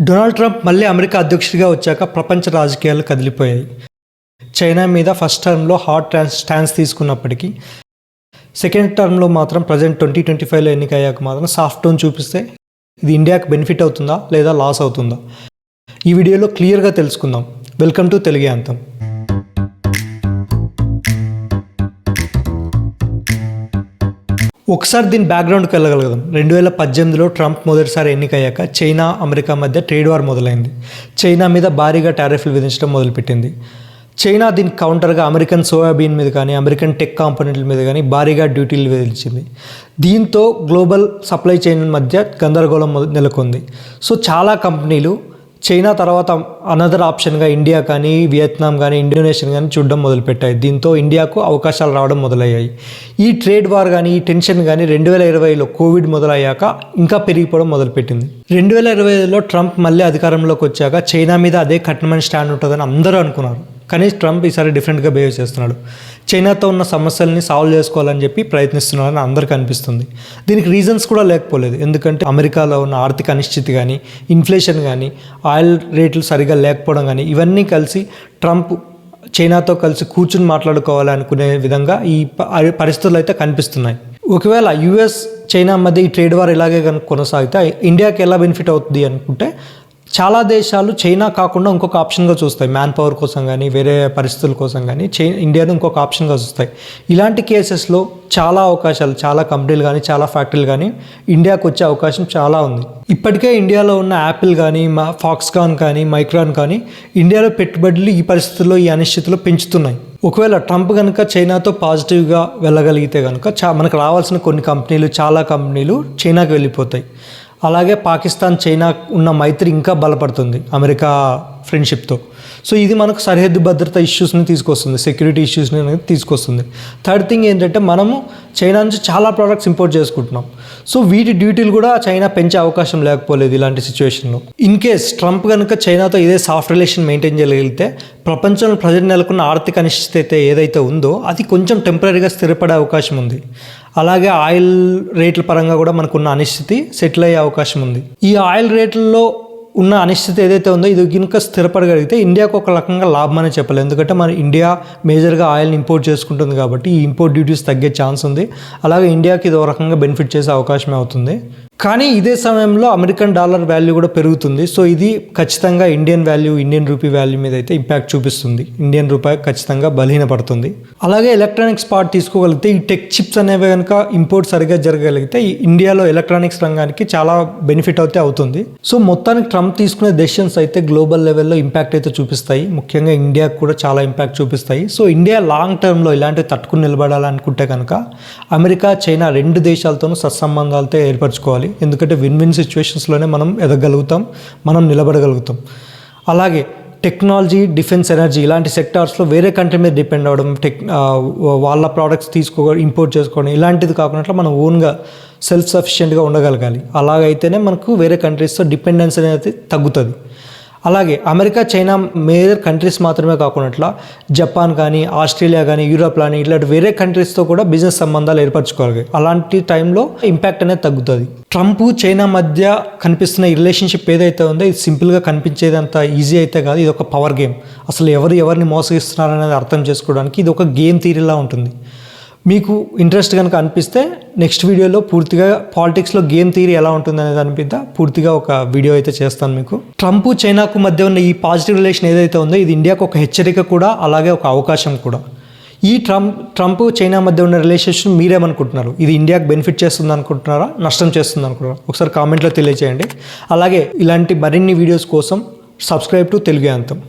Donald Trump మళ్ళీ America అధ్యక్షుడిగా వచ్చాక ప్రపంచ రాజకీయాలు కదిలిపోయాయి. చైనా మీద ఫస్ట్ టర్మ్లో హాట్ ట్రాన్స్ స్టాన్స్ తీసుకున్నప్పటికీ సెకండ్ టర్మ్లో మాత్రం ప్రజెంట్ ట్వంటీ ట్వంటీ ఫైవ్లో ఎన్నికయ్యాక మాత్రం సాఫ్ట్ టోన్ చూపిస్తే ఇది ఇండియాకి బెనిఫిట్ అవుతుందా లేదా లాస్ అవుతుందా? ఈ వీడియోలో క్లియర్గా తెలుసుకుందాం. వెల్కమ్ టు తెలుగు అంతం ఒకసారి దీని బ్యాక్గ్రౌండ్కి వెళ్ళగలుగుదాం. రెండు వేల పద్దెనిమిదిలో ట్రంప్ మొదటిసారి ఎన్నికయ్యాక చైనా అమెరికా మధ్య ట్రేడ్ వార్ మొదలైంది. చైనా మీద భారీగా టారిఫ్లు విధించడం మొదలుపెట్టింది. చైనా దీని కౌంటర్గా అమెరికన్ సోయాబీన్ మీద కానీ అమెరికన్ టెక్ కాంపోనెంట్ల మీద కానీ భారీగా డ్యూటీలు విధించింది. దీంతో గ్లోబల్ సప్లై చైన్ మధ్య గందరగోళం నెలకొంది. సో చాలా కంపెనీలు చైనా తర్వాత అనదర్ ఆప్షన్గా ఇండియా కానీ వియత్నాం కానీ ఇండోనేషియన్ కానీ చూడడం మొదలుపెట్టాయి. దీంతో ఇండియాకు అవకాశాలు రావడం మొదలయ్యాయి. ఈ ట్రేడ్ వార్ కానీ ఈ టెన్షన్ కానీ రెండు వేల ఇరవైలో కోవిడ్ మొదలయ్యాక ఇంకా పెరిగిపోవడం మొదలుపెట్టింది. రెండు వేల ఇరవైలో ట్రంప్ మళ్ళీ అధికారంలోకి వచ్చాక చైనా మీద అదే కఠినమైన స్టాండ్ ఉంటుందని అందరూ అనుకున్నారు. కానీ ట్రంప్ ఈసారి డిఫరెంట్గా బిహేవ్ చేస్తున్నాడు. చైనాతో ఉన్న సమస్యల్ని సాల్వ్ చేసుకోవాలని చెప్పి ప్రయత్నిస్తున్నారని అందరికీ అనిపిస్తుంది. దీనికి రీజన్స్ కూడా లేకపోలేదు. ఎందుకంటే అమెరికాలో ఉన్న ఆర్థిక అనిశ్చితి కానీ ఇన్ఫ్లేషన్ కానీ ఆయిల్ రేట్లు సరిగా లేకపోవడం కానీ ఇవన్నీ కలిసి ట్రంప్ చైనాతో కలిసి కూర్చుని మాట్లాడుకోవాలి అనుకునే విధంగా ఈ ప- పరిస్థితులు అయితే కనిపిస్తున్నాయి. ఒకవేళ యుఎస్ చైనా మధ్య ఈ ట్రేడ్ వార్ ఇలాగే కనుక కొనసాగితే ఇండియాకి ఎలా బెనిఫిట్ అవుతుంది అనుకుంటే చాలా దేశాలు చైనా కాకుండా ఇంకొక ఆప్షన్గా చూస్తాయి. మ్యాన్ పవర్ కోసం కానీ వేరే పరిస్థితుల కోసం కానీ చై ఇండియాను ఇంకొక ఆప్షన్గా చూస్తాయి. ఇలాంటి కేసెస్లో చాలా అవకాశాలు చాలా కంపెనీలు కానీ చాలా ఫ్యాక్టరీలు కానీ ఇండియాకు వచ్చే అవకాశం చాలా ఉంది. ఇప్పటికే ఇండియాలో ఉన్న యాపిల్ కానీ మా ఫాక్స్కాన్ కానీ మైక్రాన్ కానీ ఇండియాలో పెట్టుబడులు ఈ పరిస్థితుల్లో ఈ అనిశ్చితిలో పెంచుతున్నాయి. ఒకవేళ ట్రంప్ కనుక చైనాతో పాజిటివ్గా వెళ్ళగలిగితే కనుక చా మనకు రావాల్సిన కొన్ని కంపెనీలు చాలా కంపెనీలు చైనాకి వెళ్ళిపోతాయి. అలాగే పాకిస్తాన్ చైనా ఉన్న మైత్రి ఇంకా బలపడుతుంది అమెరికా ఫ్రెండ్షిప్తో. సో ఇది మనకు సరిహద్దు భద్రత ఇష్యూస్ని తీసుకొస్తుంది సెక్యూరిటీ ఇష్యూస్ని అనేది తీసుకొస్తుంది. థర్డ్ థింగ్ ఏంటంటే మనము చైనా నుంచి చాలా ప్రోడక్ట్స్ ఇంపోర్ట్ చేసుకుంటున్నాం. సో వీటి డ్యూటీలు కూడా చైనా పెంచే అవకాశం లేకపోలేదు ఇలాంటి సిచ్యువేషన్లో. ఇన్ కేస్ ట్రంప్ కనుక చైనాతో ఇదే సాఫ్ట్ రిలేషన్ మెయింటైన్ చేయగలిగితే ప్రపంచంలో ప్రజలు నెలకొన్న ఆర్థిక అనిశ్చిత ఏదైతే ఉందో అది కొంచెం టెంపరీగా స్థిరపడే అవకాశం ఉంది. అలాగే ఆయిల్ రేట్ల పరంగా కూడా మనకున్న అనిశ్చితి సెటిల్ అయ్యే అవకాశం ఉంది. ఈ ఆయిల్ రేట్లలో ఉన్న అనిశ్చితి ఏదైతే ఉందో ఇది కనుక స్థిరపడగలిగితే ఇండియాకు ఒక రకంగా లాభం అని చెప్పలేదు ఎందుకంటే మన ఇండియా మేజర్గా ఆయిల్ని ఇంపోర్ట్ చేసుకుంటుంది కాబట్టి ఈ ఇంపోర్ట్ డ్యూటీస్ తగ్గే ఛాన్స్ ఉంది. అలాగే ఇండియాకి ఇది ఒక రకంగా బెనిఫిట్ చేసే అవకాశమే అవుతుంది. కానీ ఇదే సమయంలో అమెరికన్ డాలర్ వాల్యూ కూడా పెరుగుతుంది. సో ఇది ఖచ్చితంగా Indian value Indian rupee value మీద అయితే ఇంపాక్ట్ చూపిస్తుంది. ఇండియన్ రూపాయి ఖచ్చితంగా బలహీనపడుతుంది. అలాగే ఎలక్ట్రానిక్స్ పార్ట్ తీసుకోగలిగితే ఈ టెక్ చిప్స్ అనేవి కనుక ఇంపోర్ట్ సరిగ్గా జరగగలిగితే ఈ ఇండియాలో ఎలక్ట్రానిక్స్ రంగానికి చాలా బెనిఫిట్ అయితే అవుతుంది. సో మొత్తానికి ట్రంప్ తీసుకునే డెసిషన్స్ అయితే గ్లోబల్ లెవెల్లో ఇంపాక్ట్ అయితే చూపిస్తాయి. ముఖ్యంగా ఇండియాకు కూడా చాలా ఇంపాక్ట్ చూపిస్తాయి. సో ఇండియా లాంగ్ టర్మ్లో ఇలాంటివి తట్టుకుని నిలబడాలనుకుంటే కనుక అమెరికా చైనా రెండు దేశాలతోనూ సత్సంబంధాలతో ఏర్పరచుకోవాలి. ఎందుకంటే విన్ విన్ సిచ్యువేషన్స్లోనే మనం ఎదగలుగుతాం మనం నిలబడగలుగుతాం. అలాగే టెక్నాలజీ డిఫెన్స్ ఎనర్జీ ఇలాంటి సెక్టార్స్లో వేరే కంట్రీ మీద డిపెండ్ అవ్వడం టెక్ వాళ్ళ ప్రోడక్ట్స్ తీసుకో ఇంపోర్ట్ చేసుకోవడం ఇలాంటిది కాకుండా మనం ఓన్గా సెల్ఫ్ సఫిషియెంట్గా ఉండగలగాలి. అలాగైతేనే మనకు వేరే కంట్రీస్తో డిపెండెన్స్ అనేది తగ్గుతుంది. అలాగే అమెరికా చైనా మేజర్ కంట్రీస్ మాత్రమే కాకుండా జపాన్ కానీ ఆస్ట్రేలియా కానీ యూరోప్ కానీ ఇలాంటి వేరే కంట్రీస్తో కూడా బిజినెస్ సంబంధాలు ఏర్పరచుకోవాలి. అలాంటి టైంలో ఇంపాక్ట్ అనేది తగ్గుతుంది. ట్రంప్ చైనా మధ్య కనిపిస్తున్న ఈ రిలేషన్షిప్ ఏదైతే ఉందో ఇది సింపుల్గా కనిపించేది అంత ఈజీ అయితే కాదు. ఇది ఒక పవర్ గేమ్. అసలు ఎవరు ఎవరిని మోసగిస్తున్నారు అనేది అర్థం చేసుకోవడానికి ఇది ఒక గేమ్ థీరీలా ఉంటుంది. మీకు ఇంట్రెస్ట్ కనుక అనిపిస్తే నెక్స్ట్ వీడియోలో పూర్తిగా పాలిటిక్స్లో గేమ్ థియరీ ఎలా ఉంటుంది అనేది అనిపిద్దా? పూర్తిగా ఒక వీడియో అయితే చేస్తాను మీకు. ట్రంప్ చైనాకు మధ్య ఉన్న ఈ పాజిటివ్ రిలేషన్ ఏదైతే ఉందో ఇది ఇండియాకు ఒక హెచ్చరిక కూడా అలాగే ఒక అవకాశం కూడా. ఈ ట్రంప్ ట్రంప్ చైనా మధ్య ఉన్న రిలేషన్షిప్ మీరేమనుకుంటున్నారు? ఇది ఇండియాకు బెనిఫిట్ చేస్తుంది అనుకుంటున్నారా నష్టం చేస్తుంది అనుకుంటున్నారా ఒకసారి కామెంట్లో తెలియజేయండి అలాగే ఇలాంటి మరిన్ని వీడియోస్ కోసం సబ్స్క్రైబ్ టు తెలుగు అంతం